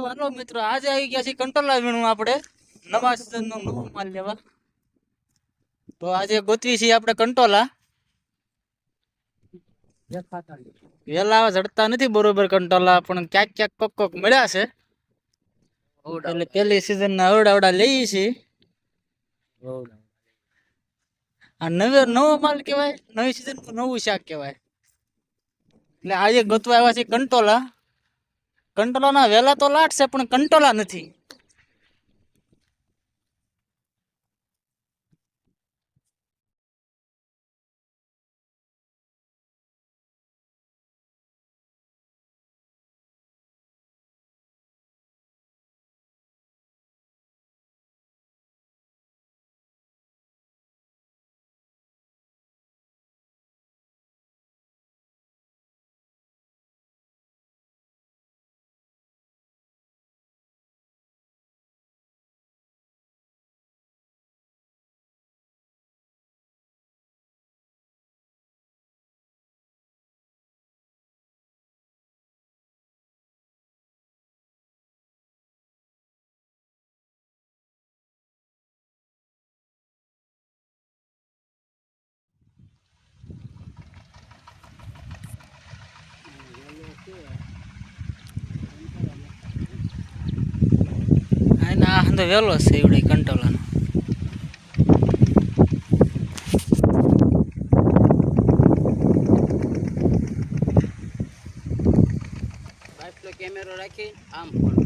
તો હાલો આજે આવી ગયા છે કંટોલા વીણું આપણે. નવા season નો નવો માલ લેવા. તો આજે ગોતવી છીએ આપણે કંટોલા. વેલા જડતા નથી બરોબર કંટોલા, પણ ક્યાંક ક્યાંક કોક કોક મળ્યા છે. એટલે પેલી સીઝન ના અવડાવડા અવડા લઈએ છીએ. આ નવે, નવો માલ કહેવાય, નવી સીઝનનું નવું શાક કહેવાય. એટલે આજે ગોતવા આવ્યા છે કંટોલા. કંટોલાના વહેલા તો લાટ છે પણ કંટોલા નથી અને આ તો વહેલો છે એવડે કંટોલાનો કેમેરો રાખી આમ ફોન